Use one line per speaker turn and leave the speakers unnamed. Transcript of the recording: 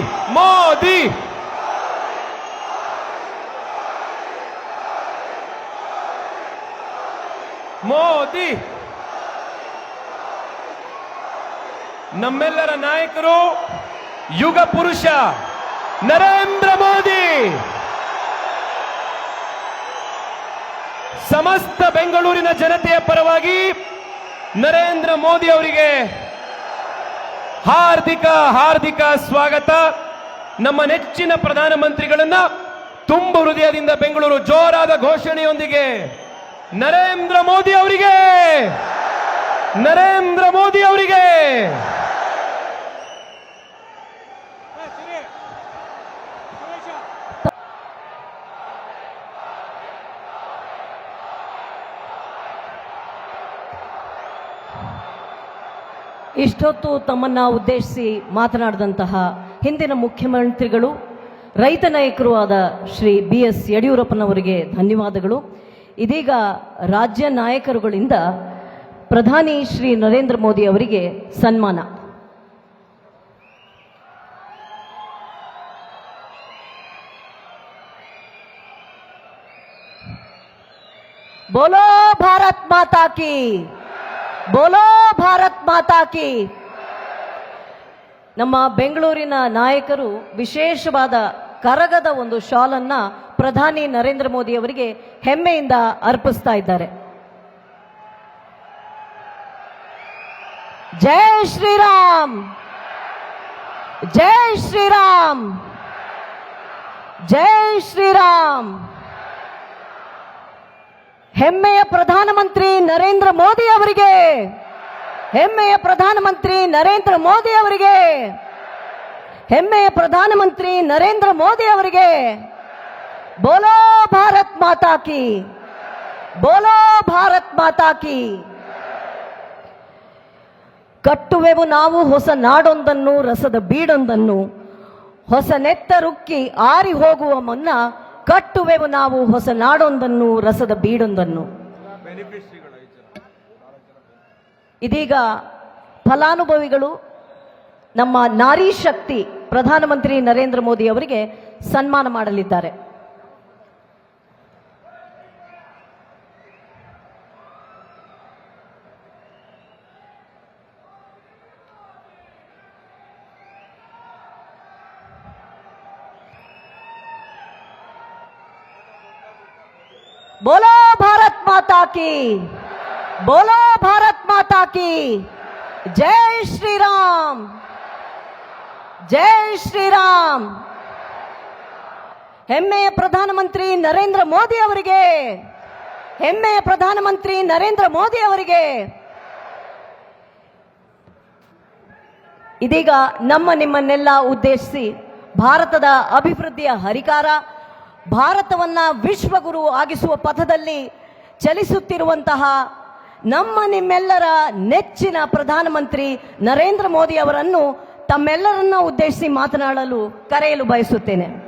ಮೋದಿ. ಮೋದಿ. ನಮ್ಮೆಲ್ಲರ ನಾಯಕರು ಯುಗ ಪುರುಷ ನರೇಂದ್ರ ಮೋದಿ. ಸಮಸ್ತ ಬೆಂಗಳೂರಿನ ಜನತೆಯ ಪರವಾಗಿ ನರೇಂದ್ರ ಮೋದಿ ಅವರಿಗೆ ಹಾರ್ದಿಕ ಹಾರ್ದಿಕ ಸ್ವಾಗತ. ನಮ್ಮ ನೆಚ್ಚಿನ ಪ್ರಧಾನಮಂತ್ರಿಗಳನ್ನ ತುಂಬ ಹೃದಯದಿಂದ ಬೆಂಗಳೂರು ಜೋರಾದ ಘೋಷಣೆಯೊಂದಿಗೆ ನರೇಂದ್ರ ಮೋದಿ ಅವರಿಗೆ, ನರೇಂದ್ರ ಮೋದಿ ಅವರಿಗೆ.
ಇಷ್ಟೊತ್ತು ತಮ್ಮನ್ನು ಉದ್ದೇಶಿಸಿ ಮಾತನಾಡಿದಂತಹ ಹಿಂದಿನ ಮುಖ್ಯಮಂತ್ರಿಗಳು, ರೈತ ನಾಯಕರು ಆದ ಶ್ರೀ ಬಿ ಎಸ್ ಯಡಿಯೂರಪ್ಪನವರಿಗೆ ಧನ್ಯವಾದಗಳು. ಇದೀಗ ರಾಜ್ಯ ನಾಯಕರುಗಳಿಂದ ಪ್ರಧಾನಿ ಶ್ರೀ ನರೇಂದ್ರ ಮೋದಿ ಅವರಿಗೆ ಸನ್ಮಾನ. ಬೋಲೋ ಭಾರತ್ ಮಾತಾ ಕಿ! ಬೋಲೋ ಭಾರತ್ ಮಾತಾ ಕಿ. ನಮ್ಮ ಬೆಂಗಳೂರಿನ ನಾಯಕರು ವಿಶೇಷವಾದ ಕರಗದ ಒಂದು ಶಾಲನ್ನ ಪ್ರಧಾನಿ ನರೇಂದ್ರ ಮೋದಿ ಅವರಿಗೆ ಹೆಮ್ಮೆಯಿಂದ ಅರ್ಪಿಸ್ತಾ ಇದ್ದಾರೆ. ಜೈ ಶ್ರೀರಾಮ್! ಜೈ ಶ್ರೀರಾಮ್! ಜೈ ಶ್ರೀರಾಮ್! ಹೆಮ್ಮೆಯ ಪ್ರಧಾನಮಂತ್ರಿ ನರೇಂದ್ರ ಮೋದಿ ಅವರಿಗೆ. ಹೆಮ್ಮೆಯ ಪ್ರಧಾನಮಂತ್ರಿ ನರೇಂದ್ರ ಮೋದಿ ಅವರಿಗೆ. ಹೆಮ್ಮೆಯ ಪ್ರಧಾನಮಂತ್ರಿ ನರೇಂದ್ರ ಮೋದಿ ಅವರಿಗೆ. ಬೋಲೋ ಭಾರತ್ ಮಾತಾ ಕಿ. ಬೋಲೋ ಭಾರತ್ ಮಾತಾ ಕಿ. ಕಟ್ಟುವೆವು ನಾವು ಹೊಸ ನಾಡೊಂದನ್ನು, ರಸದ ಬೀಡೊಂದನ್ನು, ಹೊಸ ನೆತ್ತರುಕ್ಕಿ ಆರಿ ಹೋಗುವ ಮುನ್ನ ಕಟ್ಟುವೆವು ನಾವು ಹೊಸ ನಾಡೊಂದನ್ನು, ರಸದ ಬೀಡೊಂದನ್ನು. ಇದೀಗ ಫಲಾನುಭವಿಗಳು, ನಮ್ಮ ನಾರಿ ಶಕ್ತಿ ಪ್ರಧಾನಮಂತ್ರಿ ನರೇಂದ್ರ ಮೋದಿ ಅವರಿಗೆ ಸನ್ಮಾನ ಮಾಡಲಿದ್ದಾರೆ. बोलो भारत माता की बोलो भारत माता की जय श्री राम जय ಶ್ರೀರಾಮ್ ಹೆಮ್ಮೆಯ ಪ್ರಧಾನಮಂತ್ರಿ ನರೇಂದ್ರ ಮೋದಿ ಅವರಿಗೆ ಹೆಮ್ಮೆಯ ಪ್ರಧಾನಮಂತ್ರಿ ನರೇಂದ್ರ ಮೋದಿ ಅವರಿಗೆ ಇದೀಗ ನಮ್ಮ ನಿಮ್ಮನ್ನೆಲ್ಲ ಉದ್ದೇಶಿಸಿ ಭಾರತದ ಅಭಿವೃದ್ಧಿಯ ಹರಿಕಾರ ಭಾರತವನ್ನ ವಿಶ್ವಗುರು ಆಗಿಸುವ ಪಥದಲ್ಲಿ ಚಲಿಸುತ್ತಿರುವಂತಹ ನಮ್ಮ ನಿಮ್ಮೆಲ್ಲರ ನೆಚ್ಚಿನ ಪ್ರಧಾನಮಂತ್ರಿ ನರೇಂದ್ರ ಮೋದಿ ಅವರನ್ನು ತಮ್ಮೆಲ್ಲರನ್ನ ಉದ್ದೇಶಿಸಿ ಮಾತನಾಡಲು ಕರೆಯಲು ಬಯಸುತ್ತೇನೆ.